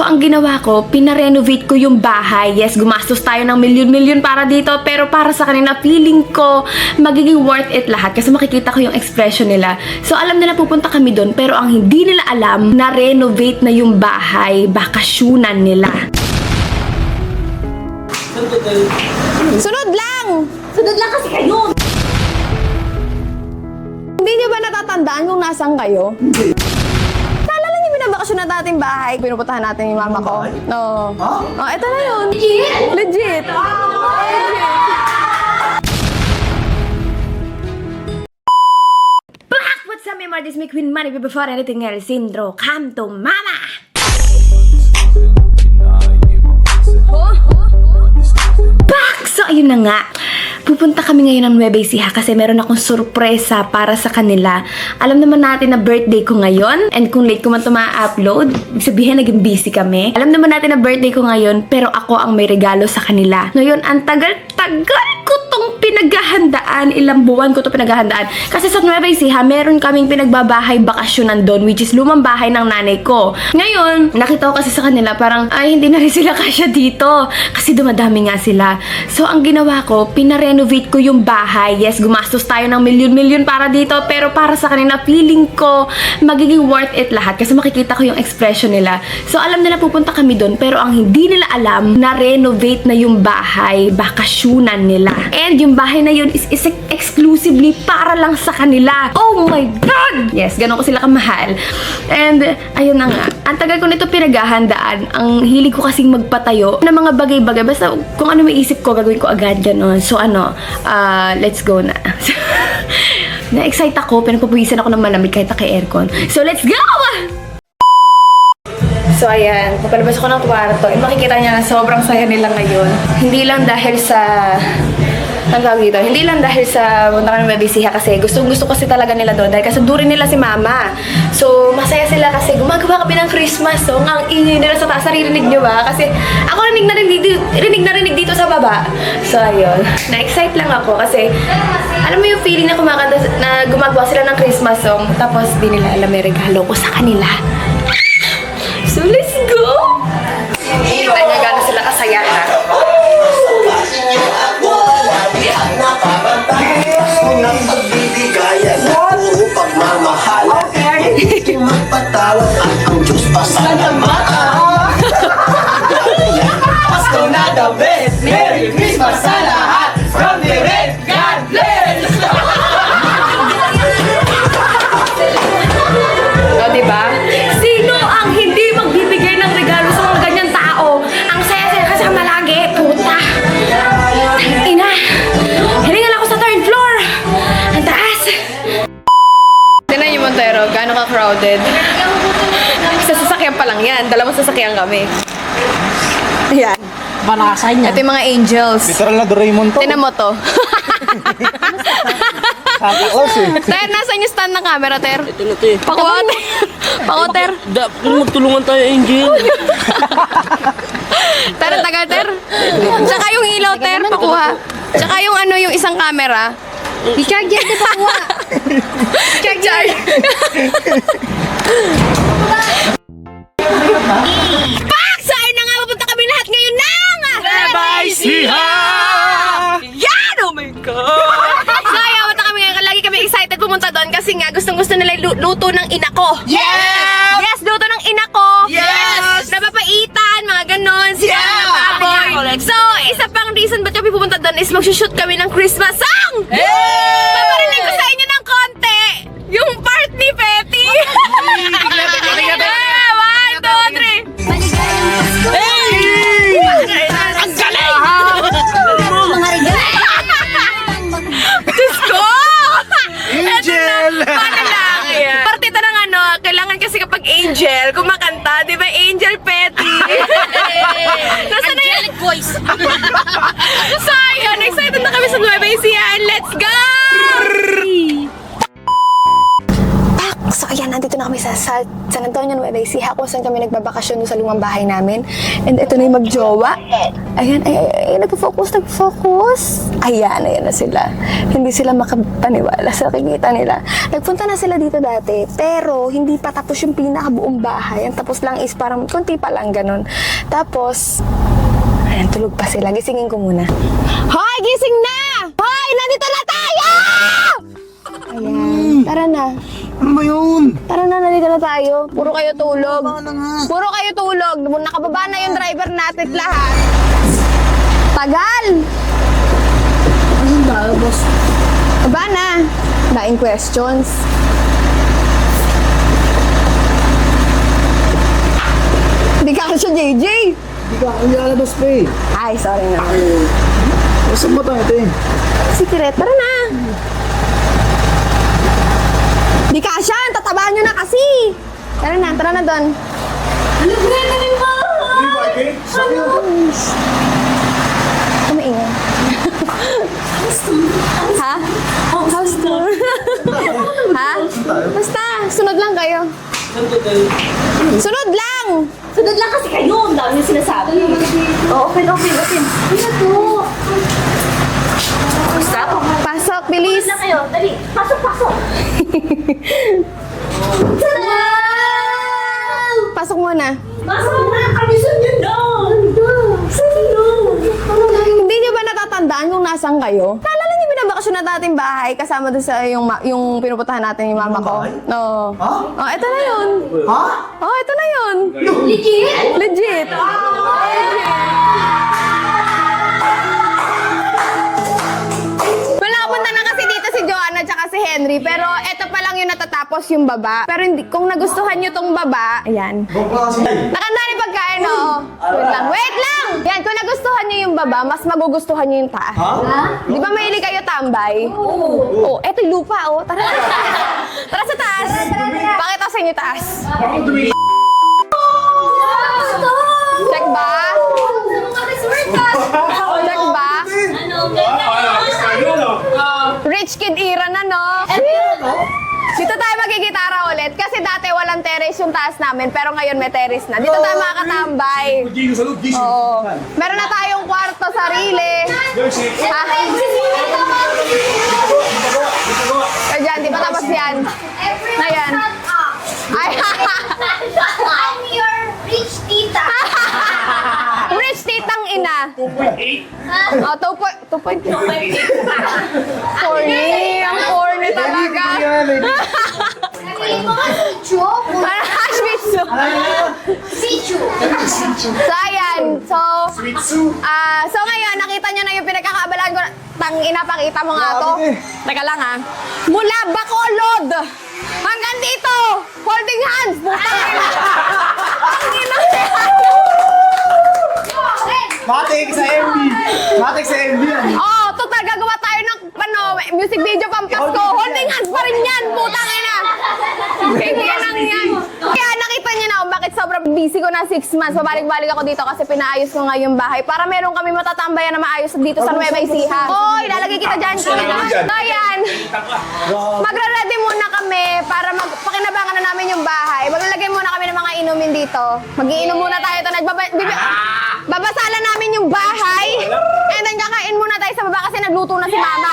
So, ang ginawa ko, pinarenovate ko yung bahay. Yes, gumastos tayo ng milyon-milyon para dito, pero para sa kanila, feeling ko magiging worth it lahat kasi makikita ko yung expression nila. So, alam nila pupunta kami doon, pero ang hindi nila alam, na-renovate na yung bahay, bakasyonan nila. Sunod lang! Sunod lang kasi kayo! Hindi niyo ba natatandaan kung nasan kayo? Hindi. Naalala niyo binabakasyon na dating bahay? Pinupuntahan natin yung mama ko. No. Oh, eto na yun. Legit? Legit. Black! What's up, my this make Queen Money before anything else, Indro, come to mama! Back! So, ayun na nga. Pupunta kami ngayon ng Nueva Ecija kasi meron akong sorpresa para sa kanila. Alam naman natin na birthday ko ngayon and kung late ko man ito ma-upload, ibig sabihin naging busy kami. Alam naman natin na birthday ko ngayon pero ako ang may regalo sa kanila. Ngayon, ang tagal-tagal ko tong pinaghahandaan. Ilang buwan ko to pinaghahandaan. Kasi sa Nueva Ecija, meron kaming pinagbabahay bakasyonan doon which is lumang bahay ng nanay ko. Ngayon, nakita ko kasi sa kanila parang ay hindi na rin sila kasya dito kasi dumadami nga sila. So ang ginawa ko, pinarenovate ko yung bahay. Yes, gumastos tayo ng milyon-milyon para dito pero para sa kanila feeling ko magiging worth it lahat kasi makikita ko yung expression nila. So alam nila pupunta kami doon pero ang hindi nila alam na renovate na yung bahay, bakasyonan nila. And yung bahay na yun is, is exclusively para lang sa kanila. Oh my God! Yes, ganun ko sila kamahal. And ayun na nga, ang tagal ko nito pinaghahandaan. Ang hilig ko kasing magpatayo ng mga bagay-bagay. Basta kung ano may isip ko, gagawin ko agad ganun. So ano, ah, let's go na. Na-excite ako, pinagpapawisan ako ng malamig kahit naka-aircon. So let's go! So ayan, papalabas ako ng kwarto. Eh, makikita niya na sobrang saya nila ngayon. Hindi lang dahil sa... Ang tawag dito? Hindi lang dahil sa punta kami mabisiha kasi gusto gusto kasi talaga nila doon dahil kasundurin nila si mama. So, masaya sila kasi gumagawa kami ng Christmas song. Ang ingay nila sa taas. Naririnig nyo ba? Kasi ako rinig na rinig dito, rinig na rinig dito sa baba. So, ayun. Na-excite lang ako kasi alam mo yung feeling na kumakanta na gumagawa sila ng Christmas song tapos di nila alam may regalo ko sa kanila. So, let's go! Kita niya ng pagbibigayan Puro pagmamahalan Hindi magpatawad at ang Diyos pasalamatan Pasko na the best. Merry Christmas sa gaano ka-crowded. Sa sasakyan pa lang yan. Dalawang sasakyan kami. Ayan. Panakasay niya. Ito yung mga angels. Literal na Doraemon to. Tinan mo to. Santa Claus eh. Ter, nasan yung stand ng camera, Ter? Ito na to eh. Pakuha, Ter. Pakuha, Ter. Da, magtulungan tayo, Angel. Ter, ang tagal, Ter. Tsaka yung ilaw, Ter. Pakuha. Tsaka yung ano, yung isang camera. I-charge yan, di ba kuha? Check, charge. Pak! Saan na nga pupunta kami lahat ngayon ng... Yan! Oh my God! so, ayaw, punta kami ngayon. Lagi kami excited pumunta doon kasi nga gustong gusto nila lu- luto ng ina ko. Yes! Yes, luto ng ina ko. Yes! Napapaitan, mga ganon. Sila Yeah! ng baboy. So, isa pang reason ba't kami pupunta doon is mag-shoot kami ng Christmas song! Hey! Nandito na kami sa sa San Antonio, Nueva Ecija, kung saan kami nagbabakasyon sa lumang bahay namin. And ito na yung magjowa. Ayan, ay, ay, ay, nagpo-focus, nagpo-focus. Ayan, ayan na sila. Hindi sila makapaniwala sa nakikita nila. Nagpunta na sila dito dati, pero hindi pa tapos yung pinakabuong bahay. Ang tapos lang is parang konti pa lang ganun. Tapos, ayan, tulog pa sila. Gisingin ko muna. Hoy, na, tayo. Puro kayo tulog. Puro kayo tulog. Nakababa na yung driver natin at lahat. Tagal! Ano tayo, boss? Baba na. Daing questions. Hindi ka siya, JJ. Hindi ka, hindi alabas pa eh. Ay, sorry na. Saan ba tayo, te? Secret, tara na. Di ka tatabahan nyo na kasi. Tara na, tara na doon. Ano ba na mo? Ano? Kumaingay. ha? House tour. ha? Basta, sunod lang kayo. Sunod lang! Sunod lang kasi kayo. Ang dami sinasabi. Oh, open, open, open. Ano to? Basta, Pasok, bilis! na kayo. Dali, pasok, pasok. Pasok muna. Pasok na kami sa na. Sa inyo. Hindi niyo ba natatandaan kung nasan kayo? Naalala niyo binabakasyon na dating bahay kasama doon sa yung, ma- yung pinupuntahan natin yung mama ko? No. Ha? Oh, ito na yun. Ha? Oh, ito na yun. Legit? Legit. Wala Henry, pero ito pa lang yung natatapos yung baba. Pero hindi, kung nagustuhan nyo tong baba, ayan. Nakanda ni pagkain, oo. Wait lang, wait lang! Yan, kung nagustuhan nyo yung baba, mas magugustuhan nyo yung taas. Di ba mahilig kayo tambay? Oo. Oh, eto yung lupa, oh. Tara. Tara sa taas. Pakita ko sa inyo taas. Check ba? Check ba? Rich kid era na, no? Dito tayo magigitara ulit kasi dati walang terrace yung taas namin pero ngayon may terrace na. Dito tayo makakatambay. Oo. Meron na tayong kwarto sarili. Ha? Kaya di ba tapos yan? Ayan. Ay, I'm your rich tita. rich titang ina. 2.8? Oh, 2.8. 2.8. Corny. Ang corny talaga. Sabi mo nga si Chu. Shih Si Chu. So, ayan. So, ah so ngayon, nakita nyo na yung pinagkakabalaan ko. Tang ina, pakita mo nga to. Teka lang ha. Mula Bacolod hanggang dito. Holding hands. Putang ina. Ang ina. Matik sa MB. Matik sa MB yan. Oh, total gagawa tayo ng ano, music video pang Pasko. Holding hands pa rin yan. Putang ina. Hindi lang yan. Kaya nakita niyo na kung bakit sobrang busy ko na 6 months. Babalik-balik ako dito kasi pinaayos ko nga yung bahay para meron kami matatambayan na maayos dito sa Nueva Ecija. Hoy, lalagay kita dyan. So, yan. Magra-ready muna kami para magpakinabangan na namin yung bahay. Maglalagay muna kami ng mga inumin dito. Magiinom muna tayo ito. Nagbaba- bibi- babasalan namin yung bahay. And then kakain muna tayo sa baba kasi nagluto na si mama.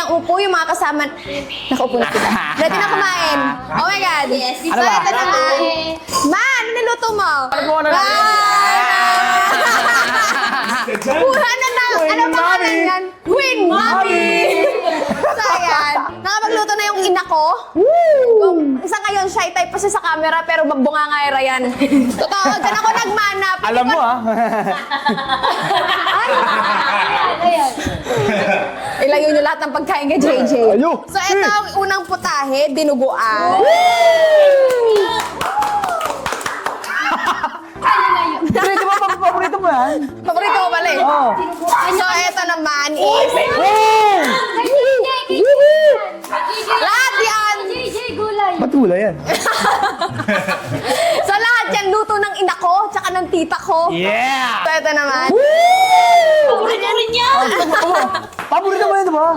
Nang upo yung mga kasama. Nakaupo na sila. Ready na kumain. Oh my God. Yes. Ito na nga. Ma, ano niluto luto mo? Ano po na Ano na, ano ba pangalan yan? Queen Mommy! so, ayan. Nakapagluto na yung ina ko. Isa ngayon, shy type pa siya sa camera, pero bungangayra yan. Totoo, dyan ako nagmanap. Alam mo ah. Ilayo nyo lahat ng pagkain kay JJ. Ayo! So, ito ang unang putahe, dinuguan. Paborito mo, pap- paborito mo yan. Paborito ko pala eh. Oo. So, ito naman is... Lahat yan! JJ Gulay. Ba't wala yan? So, lahat yan luto ng ina ko, tsaka ng tita ko. Yeah! So, ito naman. Paborito rin niya. Paborito mo di ba?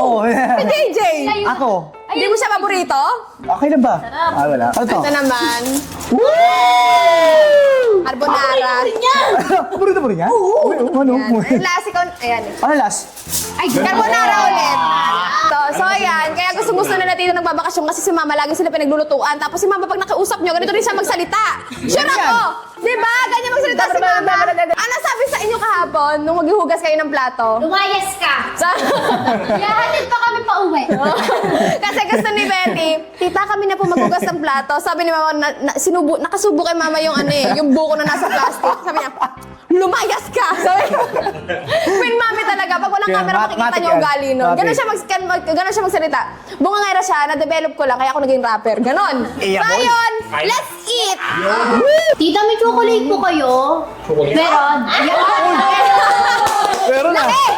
Oo. Si JJ! Ako. Hindi mo siya paborito? Okay lang ba? Ah, wala. Ano to? Ito naman. Carbonara. Paborito mo rin yan? Uy, ano? Ayan. Last, ikaw, ayan. Ano last? Carbonara ulit. So, so ayan, kaya gusto gusto na natin yung nagbabakasyon kasi si mama lagi sila pinaglulutuan. Tapos si mama pag nakiusap nyo, ganito rin siya magsalita. Sure ako! Di ba? Ganyan magsalita si mama. Ano sabi sa inyo kahapon nung maghihugas kayo ng plato? Lumayas ka. Sa... Yahatid pa kami pa uwi. Kasi gusto ni Betty, tita kami na po maghugas ng plato. Sabi ni mama, na, na, sinubo, nakasubo kay mama yung ano eh, yung buko na nasa plastic. Sabi niya, lumayas ka! Sabi Queen mami talaga. Pag walang Kaya camera, makikita niyo yan. ugali nun. Ganon siya, mag, kan- mag, ganon siya magsalita. Bungangera siya, na-develop ko lang, kaya ako naging rapper. Ganon. Iya, boy. Let's eat! Tita, may chocolate po kayo. Meron. Meron na. Eh!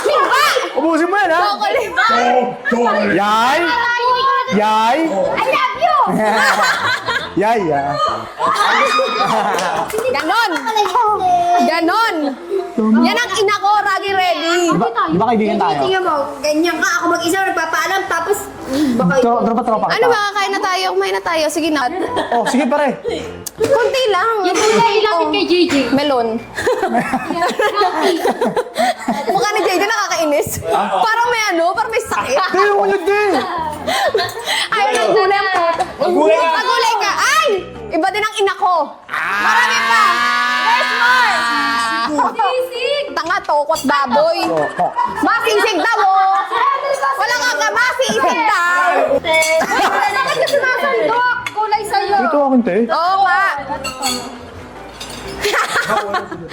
Simba! Ubusin mo yan, ha? Chocolate! Yay! Yay! I love you! Yay, ah. Ganon! Ganon! Yan ang ina ko, Di ba, di ba kaibigan tayo? Tingnan mo, ganyan ka. Ako mag-isa nagpapaalam, tapos baka Tro- Tropa-tropa kita. Ano ba, kakain na tayo? Kumain na tayo. Sige na. Oh, sige pare. Konti lang. Yan na ilapit kay JJ. Melon. Mukha ni JJ nakakainis. Parang may ano, parang may sakit. Di, ulit din. Ayaw ng gulay ang puto. Magulay ka. Magulay ka. Ay! Iba din ang ina ko. Marami pa. There's more. Sisig. Tokot baboy. Masisig daw, oh. Wala ka ka, masisig daw. Bakit ka sumasandok? Kulay sa'yo. Ito akin, te. Oo nga.